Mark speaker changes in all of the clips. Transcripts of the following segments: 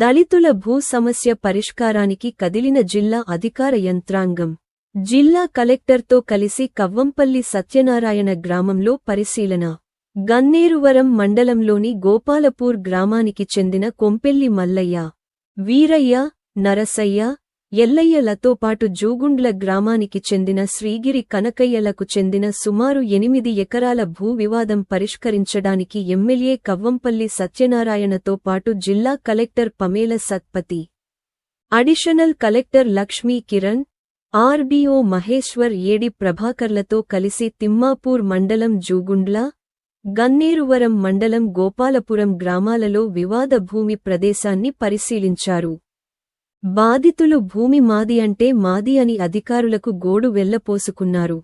Speaker 1: దళితుల భూ సమస్య పరిష్కారానికి కదిలిన జిల్లా అధికార యంత్రాంగం. జిల్లా కలెక్టర్తో కలిసి కవ్వంపల్లి సత్యనారాయణ గ్రామంలో పరిశీలన. గన్నేరువరం మండలంలోని గోపాలపూర్ గ్రామానికి చెందిన కొంపెల్లి మల్లయ్య వీరయ్య నరసయ్య ఎల్లయ్యలతో పాటు జూగుండ్ల గ్రామానికి చెందిన శ్రీగిరి కనకయ్యలకు చెందిన సుమారు ఎనిమిది ఎకరాల భూ వివాదం పరిష్కరించడానికి ఎమ్మెల్యే కవ్వంపల్లి సత్యనారాయణతో పాటు జిల్లా collector Pamela Satpathy. Additional collector Lakshmi Kiran RDO Maheshwar AD ప్రభాకర్లతో కలిసి తిమ్మాపూర్ మండలం జూగుండ్ల గన్నేరువరం మండలం గోపాలపురం గ్రామాలలో వివాద భూమి ప్రదేశాన్ని పరిశీలించారు. బాధితులు భూమి మాది అంటే మాది అని అధికారులకు గోడు వెళ్ళపోసుకున్నారు.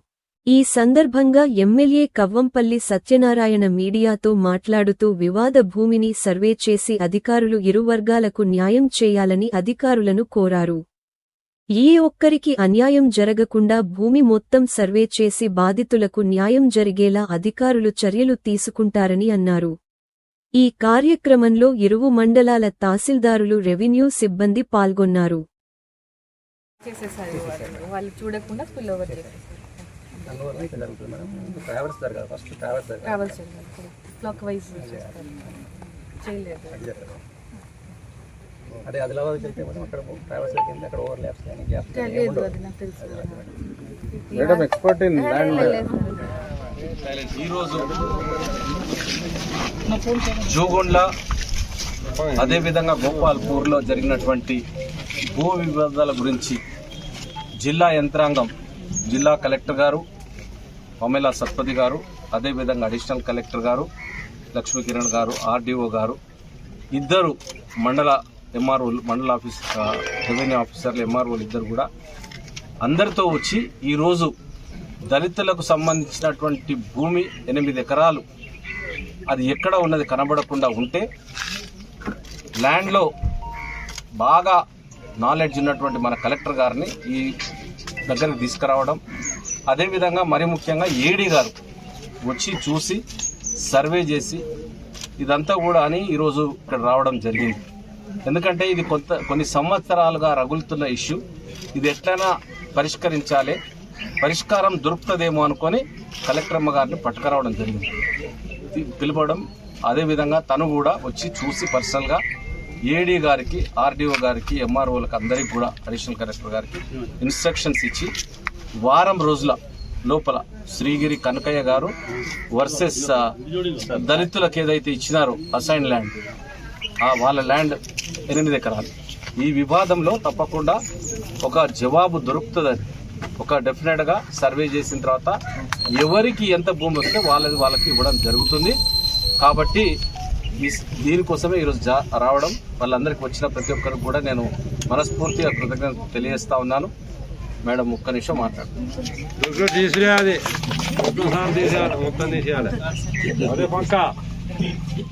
Speaker 1: ఈ సందర్భంగా ఎమ్మెల్యే కవ్వంపల్లి సత్యనారాయణ మీడియాతో మాట్లాడుతూ వివాద భూమిని సర్వే చేసి అధికారులు ఇరు వర్గాలకు న్యాయం చేయాలని అధికారులను కోరారు. ఏ ఒక్కరికి అన్యాయం జరగకుండా భూమి మొత్తం సర్వే చేసి బాధితులకు న్యాయం జరిగేలా అధికారులు చర్యలు తీసుకుంటారని అన్నారు. ఈ కార్యక్రమంలో ఇరువు మండలాల తహసీల్దారులు రెవెన్యూ సిబ్బంది పాల్గొన్నారు.
Speaker 2: వాళ్ళు చూడకుండా
Speaker 3: అది వెళ్తే అక్కడ ట్రావెల్స్ అక్కడ ఓవర్ ల్యాప్స్ కానీ
Speaker 4: మేడం ఎక్స్పర్ట్ ఇన్ ల్యాండ్
Speaker 5: ఈరోజు జూగుండ్ల అదేవిధంగా గోపాల్పూర్లో జరిగినటువంటి భూ వివాదాల గురించి జిల్లా యంత్రాంగం జిల్లా కలెక్టర్ గారు పమేలా సత్పతి గారు అదేవిధంగా అడిషనల్ కలెక్టర్ గారు లక్ష్మీ కిరణ్ గారు ఆర్డీఓ గారు ఇద్దరు మండల ఎంఆర్ఓలు మండల ఆఫీస్ రెవెన్యూ ఆఫీసర్లు ఎంఆర్ఓలు ఇద్దరు కూడా అందరితో వచ్చి ఈరోజు దళితులకు సంబంధించినటువంటి భూమి ఎనిమిది ఎకరాలు అది ఎక్కడ ఉన్నది కనబడకుండా ఉంటే ల్యాండ్లో బాగా నాలెడ్జ్ ఉన్నటువంటి మన కలెక్టర్ గారిని ఈ దగ్గరికి తీసుకురావడం. అదేవిధంగా మరి ముఖ్యంగా ఏడీ గారు వచ్చి చూసి సర్వే చేసి ఇదంతా కూడా అని ఈరోజు ఇక్కడ రావడం జరిగింది. ఎందుకంటే ఇది కొంత కొన్ని సంవత్సరాలుగా రగులుతున్న ఇష్యూ. ఇది ఎట్లయినా పరిష్కరించాలి. పరిష్కారం దొరుకుతుందేమో అనుకొని కలెక్టర్ అమ్మ గారిని పట్టుకురావడం జరిగింది. పిలవడం అదేవిధంగా తను కూడా వచ్చి చూసి పర్సనల్గా ఏడీ గారికి ఆర్డీఓ గారికి ఎంఆర్ఓలకు అందరికీ కూడా అడిషనల్ కలెక్టర్ గారికి ఇన్స్ట్రక్షన్స్ ఇచ్చి వారం రోజుల లోపల శ్రీగిరి కనకయ్య గారు వర్సెస్ దళితులకు ఏదైతే ఇచ్చినారో అసైన్ ల్యాండ్ వాళ్ళ ల్యాండ్ ఎనిమిది ఎకరాలు. ఈ వివాదంలో తప్పకుండా ఒక జవాబు దొరుకుతుందని ఒక డెఫినెట్గా సర్వే చేసిన తర్వాత ఎవరికి ఎంత భూమి వస్తే వాళ్ళది వాళ్ళకి ఇవ్వడం జరుగుతుంది. కాబట్టి దీనికోసమే ఈరోజు జా రావడం వాళ్ళందరికీ వచ్చిన ప్రతి ఒక్కరికి కూడా నేను మనస్ఫూర్తిగా కృతజ్ఞత తెలియజేస్తా ఉన్నాను. మేడం ఒక్క నిమిషం మాట్లాడు.